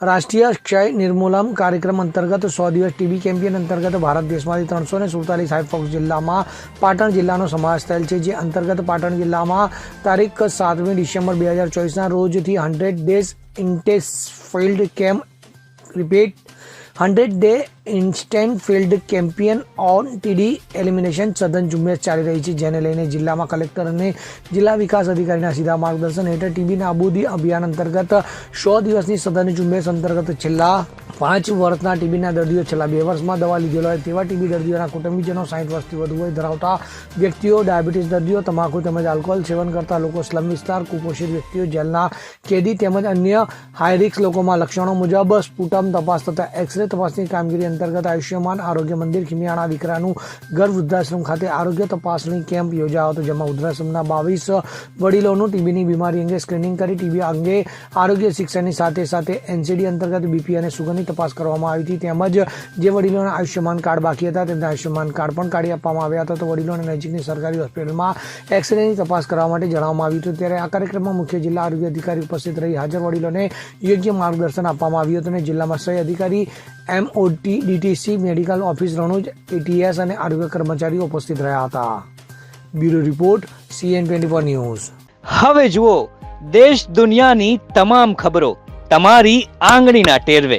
રાષ્ટ્રીય ક્ષય નિર્મૂલન કાર્યક્રમ અંતર્ગત સો દિવસ ટીબી કેમ્પેન અંતર્ગત ભારત દેશમાંથી ત્રણસો ને સુડતાલીસ હાઈફોક્સ જિલ્લામાં પાટણ જિલ્લાનો સમાવેશ થયેલ છે, જે અંતર્ગત પાટણ જિલ્લામાં તારીખ સાતમી ડિસેમ્બર બે હજાર ચોવીસના રોજથી hundred days intense field camp repeat hundred day instant field campaign on TB elimination સઘન ઝુંબેશ ચાલી રહી છે, જેને લઈને જિલ્લામાં કલેક્ટર અને જિલ્લા વિકાસ અધિકારીના સીધા માર્ગદર્શન હેઠળ ટીબી નાબૂદી અભિયાન અંતર્ગત સો દિવસની સઘન ઝુંબેશ અંતર્ગત છેલ્લા પાંચ વર્ષના ટીબીના દર્દીઓ છેલ્લા બે વર્ષમાં દવા લીધેલો હોય તેવા ટીબી દર્દીઓના કુટુંબીજનો સાઠ વર્ષથી વધુ વય ધરાવતા વ્યક્તિઓ, ડાયાબિટીસ દર્દીઓ, તમાકુ તેમજ આલ્કોહોલ સેવન કરતા લોકો સ્લમ વિસ્તાર, કુપોષિત વ્યક્તિઓ, જેલના કેદી તેમજ અન્ય હાઈરિક્સ લોકોમાં લક્ષણો મુજબ સ્પુટમ તપાસ તથા એક્સરે તપાસની કામગીરી અંતર્ગત આયુષ્યમાન આરોગ્ય મંદિર ખીમિયાણા વિકરાનું ઘર વૃદ્ધાશ્રમ ખાતે આરોગ્ય તપાસણી કેમ્પ યોજાયો હતો, જેમાં વૃદ્ધાશ્રમના બાવીસ વડીલોનું ટીબીની બીમારી અંગે સ્ક્રીનિંગ કરી ટીબી અંગે આરોગ્ય શિક્ષણની સાથે સાથે એનસીડી અંતર્ગત બીપી અને સુગરની તપાસ કરવામાં આવી હતી. તેમજ જે વડીલોના આયુષ્યમાન કાર્ડ બાકી હતા, તેમના આયુષ્યમાન કાર્ડ પણ કાઢી આપવામાં આવ્યા હતા. તો વડીલોને નજીકની સરકારી હોસ્પિટલમાં એક્સરેની તપાસ કરવા માટે જણાવવામાં આવ્યું હતું. ત્યારે આ કાર્યક્રમમાં મુખ્ય જિલ્લા આરોગ્ય અધિકારી ઉપસ્થિત રહી હાજર વડીલોને યોગ્ય માર્ગદર્શન આપવામાં આવ્યું હતું અને જિલ્લામાં સહી અધિકારી MOT DTC medical office, Ranuj, ATS અને આરોગ્ય કર્મચારીઓ ઉપસ્થિત રહ્યા હતા. Bureau report CN twenty four news. હવે જુઓ, દેશ દુનિયાની તમામ ખબરો તમારી આંગળીના ટેરવે.